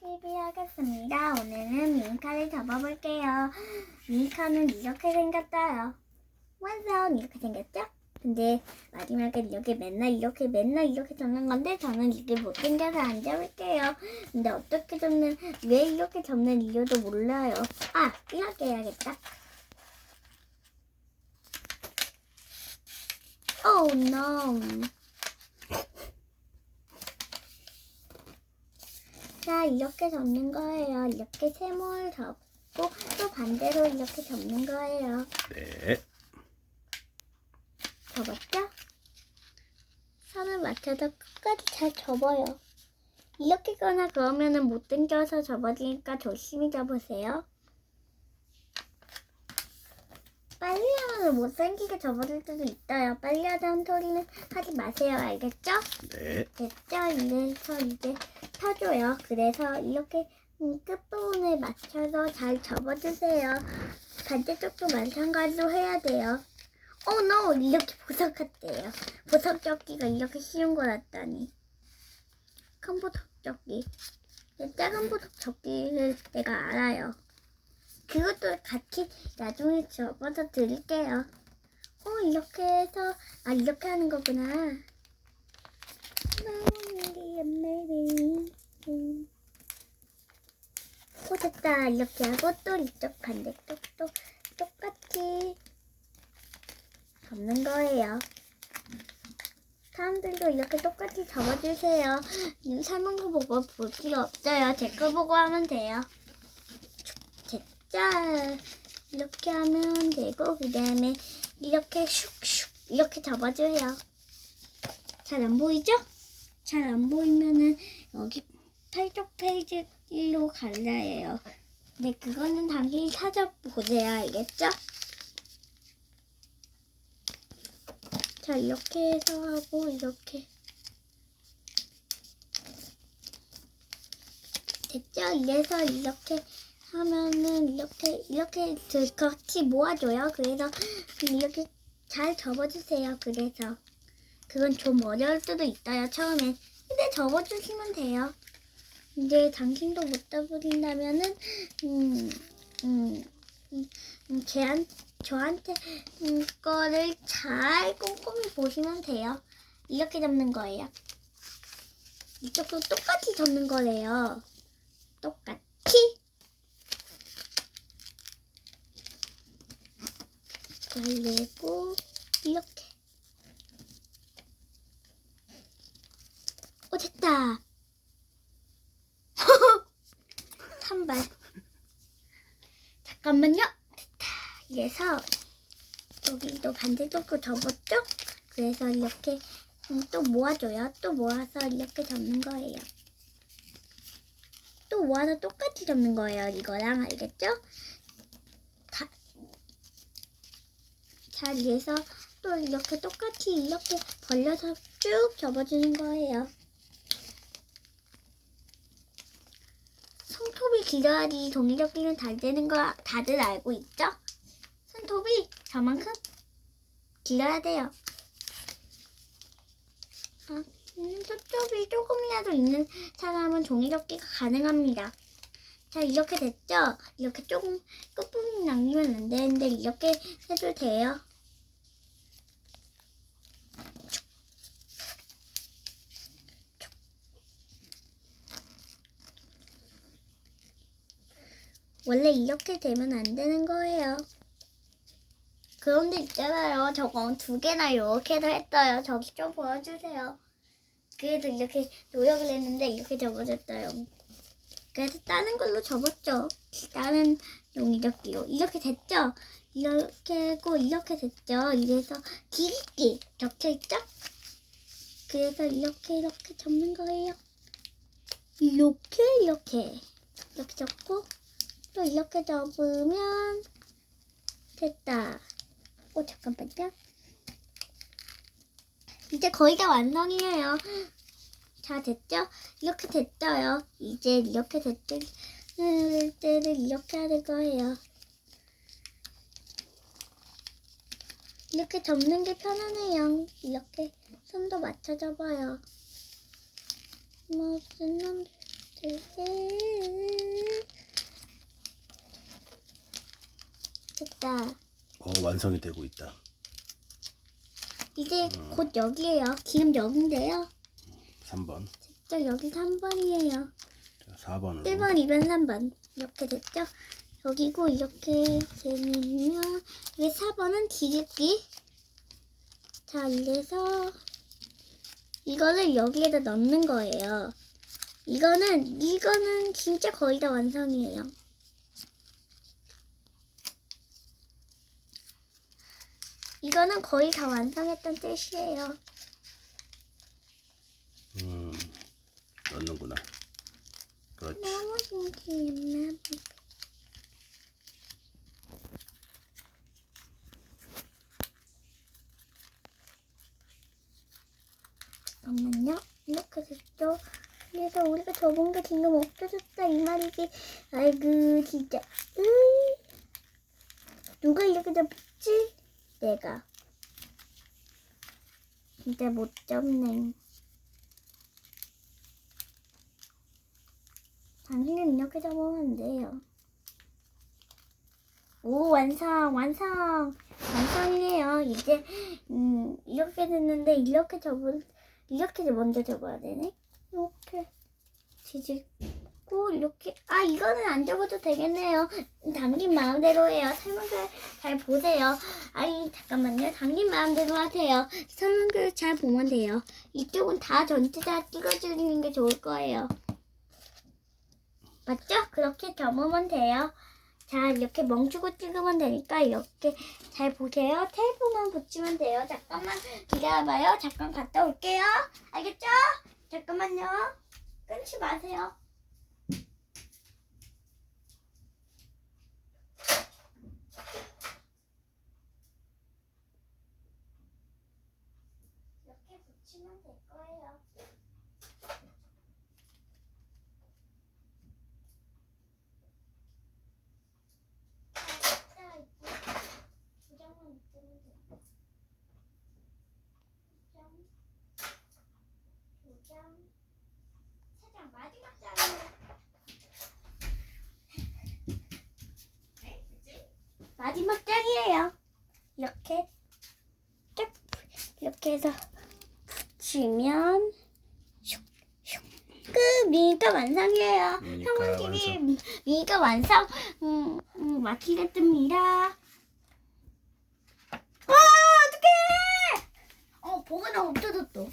TV 하겠습니다. 오늘은 밍카를 접어볼게요. 밍카는 이렇게 생겼어요. 완성 이렇게 생겼죠? 근데 마지막에 이렇게 맨날 이렇게 맨날 이렇게 접는 건데 저는 이게 못 생겨서 안 접을게요. 근데 어떻게 접는 왜 이렇게 접는 이유도 몰라요. 아 이렇게 해야겠다. Oh no. 자, 이렇게 접는 거예요. 이렇게 세모를 접고 또 반대로 이렇게 접는 거예요. 네. 접었죠? 선을 맞춰서 끝까지 잘 접어요. 이렇게 거나 그러면은 못 당겨서 접어지니까 조심히 접으세요. 빨리 하면 못 당기게 접어질 때도 있어요. 빨리 하자는 소리는 하지 마세요. 알겠죠? 네. 됐죠? 이래서 이제 펴줘요. 그래서 이렇게 음, 끝부분을 맞춰서 잘 접어주세요. 반대쪽도 마찬가지로 해야 돼요. 어, 노! 이렇게 보석 같대요. 보석 접기가 이렇게 쉬운 거였다니. 큰 보석 접기. 네, 작은 보석 접기를 내가 알아요. 그것도 같이 나중에 접어서 드릴게요. 어, 이렇게 해서, 아, 이렇게 하는 거구나. 오 됐다. 이렇게 하고 또 이쪽 반대쪽도 똑같이 접는 거예요. 사람들도 이렇게 똑같이 접어주세요. 이 설명서 보고 볼 필요 없어요. 제 거 보고 하면 돼요 됐죠 이렇게 하면 되고 그 다음에 이렇게 슉슉 이렇게 접어줘요 잘 안 보이죠? 잘 안 보이면은 여기 8쪽 페이지로 갈라 해요. 근데 그거는 당연히 찾아보세요. 알겠죠? 자, 이렇게 해서 하고 이렇게 됐죠? 이래서 이렇게 하면은 이렇게 이렇게 들- 같이 모아줘요. 그래서 이렇게 잘 접어주세요. 그래서 그건 좀 어려울 수도 있어요. 처음엔 근데 접어주시면 돼요. 이제 당신도 못 접으신다면은 음, 음, 음, 음, 제한, 저한테 음, 거를 잘 꼼꼼히 보시면 돼요. 이렇게 접는 거예요. 이쪽도 똑같이 접는 거래요. 똑같이. 그리고 이렇게. 오 됐다. 산발. 잠깐만요. 됐다. 이래서 여기도 반대쪽도 접었죠? 그래서 이렇게 음, 또 모아줘요. 또 모아서 이렇게 접는 거예요. 또 모아서 똑같이 접는 거예요. 이거랑 알겠죠? 다, 자, 이래서 또 이렇게 똑같이 이렇게 벌려서 쭉 접어주는 거예요. 손톱이 길어야지 종이접기는 잘 되는 거 다들 알고 있죠? 손톱이 저만큼 길어야 돼요. 아, 음, 손톱이 조금이라도 있는 사람은 종이접기가 가능합니다. 자, 이렇게 됐죠? 이렇게 조금 끝부분 남기면 안 되는데 이렇게 해도 돼요. 원래 이렇게 되면 안 되는 거예요. 그런데 있잖아요. 저거 두 개나 이렇게도 했어요. 저기 좀 보여주세요. 그래도 이렇게 노력을 했는데 이렇게 접어졌어요. 그래서 다른 걸로 접었죠. 다른 용기접기로. 이렇게 됐죠? 이렇게 하고 이렇게 됐죠? 이래서 길게 겹쳐있죠? 그래서 이렇게 이렇게 접는 거예요. 이렇게 이렇게 이렇게 접고 또 이렇게 접으면 됐다. 오 잠깐만요. 이제 거의 다 완성이에요. 다 됐죠? 이렇게 됐어요. 이제 이렇게 됐을 때는 음, 이렇게 하는 거예요. 이렇게 접는 게 편하네요. 이렇게 손도 맞춰져 봐요. 무슨 놈들이 됐다. 어 완성이 되고 있다. 이제 음. 곧 여기에요. 지금 여긴데요. 3번. 저 여기 3번이에요. 자, 4번으로. 1번, 2번, 3번. 이렇게 됐죠? 여기고 이렇게 되면 이게 4번은 뒤집기. 자, 이래서 이거를 여기에다 넣는 거예요. 이거는 이거는 진짜 거의 다 완성이에요. 이거는 거의 다 완성했던 뜻이에요. 음, 넣는구나. 그렇지. 너무 잠깐만요. 이렇게 됐죠? 그래서 우리가 접은 게 지금 없어졌다 이 말이지. 아이고 진짜. 으이. 누가 이렇게 접지? 내가. 진짜 못 접네. 당신은 이렇게 잡으면 안 돼요. 오 완성 완성 완성이에요. 이제 음 이렇게 됐는데 이렇게 접을 이렇게 먼저 접어야 되네. 이렇게 뒤집고 이렇게 아 이거는 안 접어도 되겠네요. 당신 마음대로 해요. 설명글 잘 보세요. 아니 잠깐만요. 당신 마음대로 하세요. 설명글 잘 보면 돼요. 이쪽은 다 전체 다 찍어주는 게 좋을 거예요. 맞죠? 그렇게 접으면 돼요. 자, 이렇게 멈추고 찍으면 되니까 이렇게 잘 보세요. 테이프만 붙이면 돼요. 잠깐만 기다려봐요. 잠깐 갔다 올게요. 알겠죠? 잠깐만요. 끊지 마세요. 이렇게 붙이면 될 거예요. 자, 이제 두 장만 있으면 돼. 두 장, 두 장, 세 장, 마지막 장이에요. 마지막 장이에요. 이렇게 딱 이렇게 해서 붙이면 슉, 슉. 끝! 미니까 완성이에요. 미니까 성훈TV 미니까 완성 음, 음, 마치겠습니다. 아, 어떡해! 어, 보고는 없어졌어.